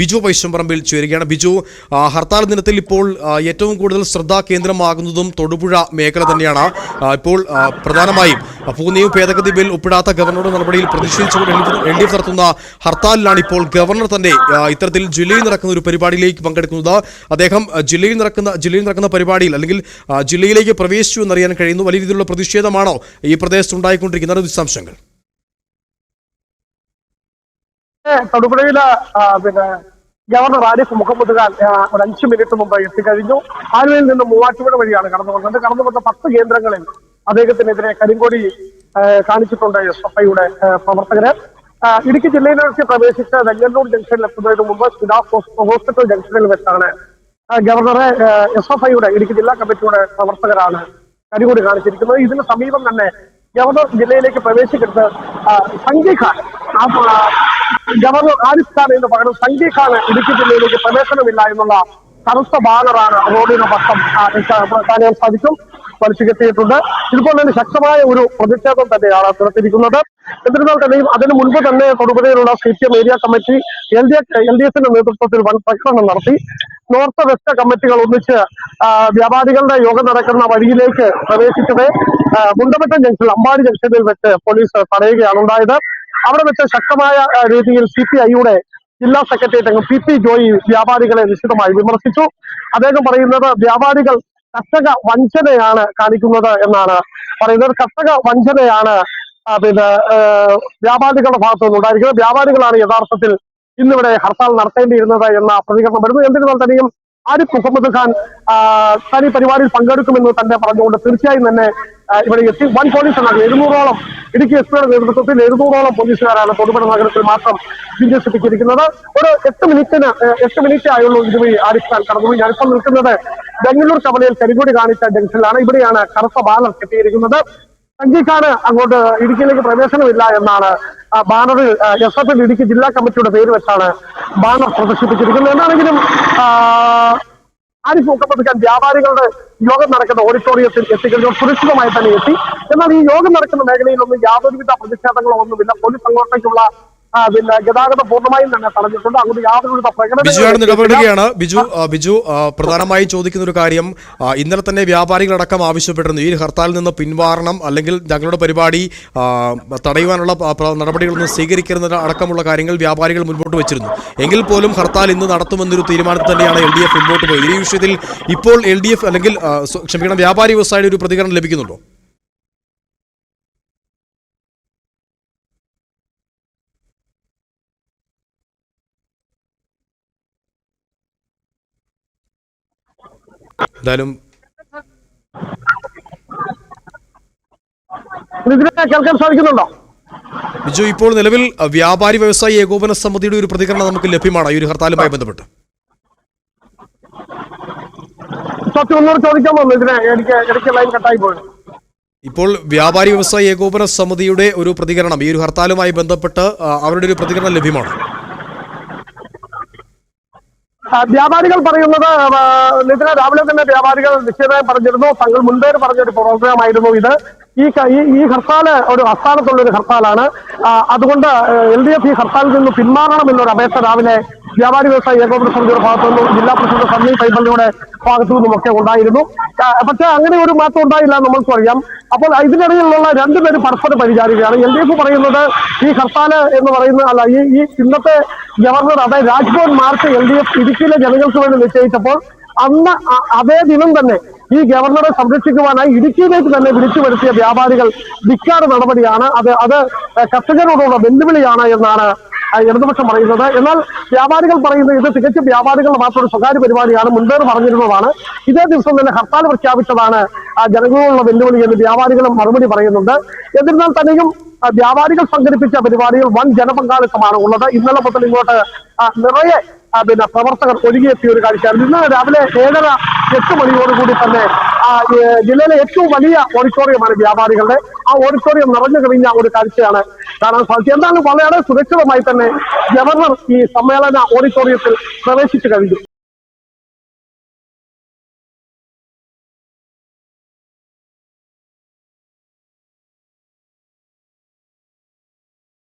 ബിജു വൈശംപറമ്പിൽ ചേരുകയാണ്. ബിജു ഹർത്താൽ ദിനത്തിൽ ഇപ്പോൾ ഏറ്റവും കൂടുതൽ ശ്രദ്ധാ കേന്ദ്രമാകുന്നതും തൊടുപുഴ മേഖല തന്നെയാണ്. ഇപ്പോൾ പ്രധാനമായും ഭൂനിയും ഭേദഗതി ബിൽ ഒപ്പിടാത്ത ഗവർണറുടെ നടപടിയിൽ പ്രതിഷേധിച്ചുകൊണ്ട് എൽ ഡി എഫ് നടത്തുന്ന ഹർത്താലിലാണ് ഇപ്പോൾ ഗവർണർ തന്നെ ഇത്തരത്തിൽ ജില്ലയിൽ നടക്കുന്ന ഒരു പരിപാടിയിലേക്ക് പങ്കെടുക്കുന്നത്. അദ്ദേഹം ജില്ലയിൽ നടക്കുന്ന ജില്ലയിൽ നടക്കുന്ന പരിപാടിയിൽ അല്ലെങ്കിൽ ജില്ലയിലേക്ക് പ്രവേശിച്ചു എന്നറിയാൻ കഴിയുന്നു. വലിയ രീതിയിലുള്ള പ്രതിഷേധമാണോ ഈ പ്രദേശത്ത് ഉണ്ടായിക്കൊണ്ടിരിക്കുന്ന വിശദാംശങ്ങൾ. തൊടുപുഴയിൽ പിന്നെ ഗവർണർ ആരിഫ് മുഹമ്മദ് ഖാൻ ഒരു അഞ്ച് മിനിറ്റ് മുമ്പ് എത്തിക്കഴിഞ്ഞു ആലുവയിൽ നിന്ന് മൂവാറ്റുപുഴ വഴിയാണ് കടന്നു പോകുന്നത് കടന്നു വന്ന പത്ത് കേന്ദ്രങ്ങളിൽ അദ്ദേഹത്തിനെതിരെ കരിങ്കൊടി കാണിച്ചിട്ടുണ്ട് എസ് എഫ് ഐയുടെ പ്രവർത്തകര്. ഇടുക്കി ജില്ലയിലേക്ക് പ്രവേശിച്ച നെല്ലൂർ ജംഗ്ഷനിൽ എത്തുന്നതിന് മുമ്പ് സുഡാസ് ഹോസ്പിറ്റൽ ജംഗ്ഷനിൽ വെച്ചാണ് ഗവർണറെ എസ് എഫ് ഐയുടെ ഇടുക്കി ജില്ലാ കമ്മിറ്റിയുടെ പ്രവർത്തകരാണ് കരിങ്കൊടി കാണിച്ചിരിക്കുന്നത്. ഇതിന് സമീപം തന്നെ ഗവർണർ ജില്ലയിലേക്ക് ആ, ആ, ഗവർണർ ആരിഫ് ഖാൻ എന്ന് പകരം സംഘി ഖാൻ ഇടുക്കി ജില്ലയിലേക്ക് പ്രവേശനമില്ല എന്നുള്ള കറുത്ത ബാനറാണ് റോഡിന് പക്കം കാണാൻ സാധിക്കും. വലിച്ചു കെട്ടിയിട്ടുണ്ട് ഇതുപോലെ തന്നെ ശക്തമായ ഒരു പ്രതിഷേധം തന്നെയാണ് നടത്തിയിരിക്കുന്നത്. എന്നിരുന്നാൽ തന്നെയും അതിനു മുൻപ് തന്നെ തൊടുപുഴയിലുള്ള C P M area committee L D F L D എഫിന്റെ നേതൃത്വത്തിൽ വൻ പ്രകടനം നടത്തി. നോർത്ത് വെസ്റ്റ് കമ്മിറ്റികൾ ഒന്നിച്ച് വ്യാപാരികളുടെ യോഗം നടക്കുന്ന വഴിയിലേക്ക് പ്രവേശിച്ചത് മുണ്ടമറ്റം ജംഗ്ഷൻ അമ്പാടി ജംഗ്ഷനിൽ വെച്ച് പോലീസ് തടയുകയാണ് ഉണ്ടായത്. അവിടെ വെച്ച് ശക്തമായ രീതിയിൽ സി പി ഐയുടെ ജില്ലാ സെക്രട്ടേറിയറ്റ് അംഗം പി പി ജോയി വ്യാപാരികളെ നിശ്ചിതമായി വിമർശിച്ചു. അദ്ദേഹം പറയുന്നത് വ്യാപാരികൾ കർഷക വഞ്ചനയാണ് കാണിക്കുന്നത് എന്നാണ് പറയുന്നത്. കർഷക വഞ്ചനയാണ് പിന്നെ വ്യാപാരികളുടെ ഭാഗത്തു നിന്നുണ്ടായിരിക്കുന്നത് വ്യാപാരികളാണ് യഥാർത്ഥത്തിൽ ഇന്നിവിടെ ഹർത്താൽ നടത്തേണ്ടിയിരുന്നത് എന്ന പ്രതികരണം വരുന്നു. എന്നിരുന്നാൽ തന്നെയും ആരിഫ് മുഹമ്മദ് ഖാൻ ഈ പരിപാടിയിൽ പങ്കെടുക്കുമെന്ന് തന്നെ പറഞ്ഞുകൊണ്ട് തീർച്ചയായും തന്നെ ഇവിടെ എത്തി. വൺ പോലീസ് എന്നാണ് എഴുന്നൂറോളം ഇടുക്കി എസ് പിയുടെ നേതൃത്വത്തിൽ എഴുന്നൂറോളം പോലീസുകാരാണ് തൊടുപുഴ നഗരത്തിൽ മാത്രം വിന്യസിപ്പിച്ചിരിക്കുന്നത് ഒരു എട്ട് മിനിറ്റിന് എട്ട് മിനിറ്റ് ആയുള്ളൂ ഇതുവഴി ആരിഫ് ഖാൻ കടന്നു ഞാനിപ്പോൾ നിൽക്കുന്നത് ബംഗളൂർ കവലയിൽ കരിങ്കൊടി കാണിച്ച ജംഗ്ഷനിലാണ്. ഇവിടെയാണ് കറുത്ത ബാനർ കെട്ടിയിരിക്കുന്നത്. സംഘിക്കാണ് അങ്ങോട്ട് ഇടുക്കിയിലേക്ക് പ്രവേശനമില്ല എന്നാണ് ബാനറിൽ എസ് എഫ് ഇടുക്കി ജില്ലാ കമ്മിറ്റിയുടെ പേര് വെച്ചാണ് ബാനർ പ്രദർശിപ്പിച്ചിരിക്കുന്നത്. എന്താണെങ്കിലും ആരിഫ് ഖാൻ വ്യാപാരികളുടെ യോഗം നടക്കുന്ന ഓഡിറ്റോറിയത്തിൽ എത്തിക്കഴിഞ്ഞാൽ സുരക്ഷിതമായി തന്നെ എത്തി. എന്നാൽ ഈ യോഗം നടക്കുന്ന മേഖലയിലൊന്നും യാതൊരുവിധ പ്രതിഷേധങ്ങളോ ഒന്നുമില്ല. പോലീസ് അങ്ങോട്ടേക്കുള്ള പിന്നെ ഗതാഗതം പൂർണമായും തന്നെ തടഞ്ഞിട്ടുണ്ട്. അങ്ങോട്ട് യാതൊരുവിധ പ്രകടനം ഇടപെടുകയാണ് ബിജു ബിജു പ്രധാനമായി ചോദിക്കുന്ന ഒരു കാര്യം ഇന്നലെ തന്നെ വ്യാപാരികളടക്കം ആവശ്യപ്പെട്ടിരുന്നു. ഈ ഹർത്താലിൽ നിന്ന് പിൻവാറണം അല്ലെങ്കിൽ ഞങ്ങളുടെ പരിപാടി തടയുവാനുള്ള നടപടികളൊന്നും സ്വീകരിക്കുന്നത് അടക്കമുള്ള കാര്യങ്ങൾ വ്യാപാരികൾ മുൻപോട്ട് വെച്ചിരുന്നു. എങ്കിൽ പോലും ഹർത്താൽ ഇന്ന് നടത്തുമെന്നൊരു തീരുമാനത്തിൽ തന്നെയാണ് എൽ ഡി എഫ് മുൻപോട്ട് പോയത്. ഈ വിഷയത്തിൽ ഇപ്പോൾ എൽ ഡി എഫ് അല്ലെങ്കിൽ ക്ഷമിക്കണം വ്യാപാരി വ്യവസായിയുടെ ഒരു പ്രതികരണം ലഭിക്കുന്നുണ്ടോ? എന്തായാലും കേൾക്കാൻ സാധിക്കുന്നുണ്ടോ? ബിജു ഇപ്പോൾ നിലവിൽ വ്യാപാരി വ്യവസായി ഏകോപന സമിതിയുടെ ഒരു പ്രതികരണം നമുക്ക് ലഭ്യമാണ്. ഈ ഒരു ഹർത്താലുമായി ബന്ധപ്പെട്ട്. ഇപ്പോൾ വ്യാപാരി വ്യവസായി ഏകോപന സമിതിയുടെ ഒരു പ്രതികരണം ഈ ഒരു ഹർത്താലുമായി ബന്ധപ്പെട്ട് അവരുടെ ഒരു പ്രതികരണം ലഭ്യമാണ്. വ്യാപാരികൾ പറയുന്നത് ആ, നിതിന രാവിലെ തന്നെ വ്യാപാരികൾ നിശ്ചയമായി പറഞ്ഞിരുന്നു. തങ്ങൾ മുൻപേർ പറഞ്ഞൊരു പ്രോഗ്രാം ആയിരുന്നു ഇത്. ഈ ഈ ഹർത്താൽ ഒരു അസ്ഥാനത്തുള്ള ഒരു ഹർത്താലാണ് അതുകൊണ്ട് എൽ ഡി എഫ് ഈ ഹർത്താലിൽ നിന്ന് പിന്മാറണം എന്നൊരു അപേക്ഷ രാവിലെ വ്യാപാരി വ്യവസായ ഏകോപന സമിതിയുടെ ഭാഗത്തു നിന്നും ജില്ലാ പ്രസിഡന്റ് സണ്ണി പൈപ്പള്ളിയുടെ ഭാഗത്തു നിന്നും ഒക്കെ ഉണ്ടായിരുന്നു പക്ഷെ അങ്ങനെ ഒരു മാറ്റം ഉണ്ടായില്ല എന്ന് നമ്മൾക്ക് അറിയാം അപ്പോൾ ഇതിനിടയിലുള്ള രണ്ടുപേരും പരസ്പര പരിചാരികയാണ് എൽ ഡി എഫ് പറയുന്നത് ഈ ഹർത്താൽ എന്ന് പറയുന്ന അല്ല ഈ ഈ ഇന്നത്തെ ഗവർണർ അതായത് Raj Bhavan march L D F ഇടുക്കിയിലെ ജനങ്ങൾക്ക് വേണ്ടി നിശ്ചയിച്ചപ്പോൾ അന്ന് അതേ ദിനം തന്നെ ഈ ഗവർണറെ സംരക്ഷിക്കുവാനായി ഇടുക്കിയിലേക്ക് തന്നെ വിളിച്ചു വരുത്തിയ വ്യാപാരികൾ ധിക്കാര നടപടിയാണ്. അത് അത് കർഷകരോടുള്ള വെല്ലുവിളിയാണ് എന്നാണ് ഇടതുപക്ഷം പറയുന്നത്. എന്നാൽ വ്യാപാരികൾ പറയുന്നത് ഇത് തികച്ചും വ്യാപാരികളുടെ മാത്രം ഒരു സ്വകാര്യ പരിപാടിയാണ്. മുൻപേർ പറഞ്ഞിരുന്നതാണ്. ഇതേ ദിവസം തന്നെ ഹർത്താൽ പ്രഖ്യാപിച്ചതാണ് ആ, ജനങ്ങളോടുള്ള വെല്ലുവിളി എന്ന് വ്യാപാരികളും മറുപടി പറയുന്നുണ്ട്. എന്നിരുന്നാൽ തന്നെയും വ്യാപാരികൾ സംഘടിപ്പിച്ച പരിപാടിയിൽ വൻ ജനപങ്കാളിത്തമാണ് ഉള്ളത്. ഇന്നലെ മുതൽ ഇങ്ങോട്ട് നിറയെ പിന്നെ പ്രവർത്തകർ ഒഴുകിയെത്തിയ ഒരു കാഴ്ചയായിരുന്നു ഇന്ന് രാവിലെ ഏഴര എട്ട് മണിയോടുകൂടി തന്നെ ആ, ജില്ലയിലെ ഏറ്റവും വലിയ ഓഡിറ്റോറിയമാണ് വ്യാപാരികളുടെ. ആ ഓഡിറ്റോറിയം നിറഞ്ഞു കഴിഞ്ഞ ഒരു കാഴ്ചയാണ് കാണാൻ സാധിച്ചത്. എന്തായാലും വളരെ സുരക്ഷിതമായി തന്നെ ഗവർണർ ഈ സമ്മേളന ഓഡിറ്റോറിയത്തിൽ പ്രവേശിച്ചു കഴിഞ്ഞു.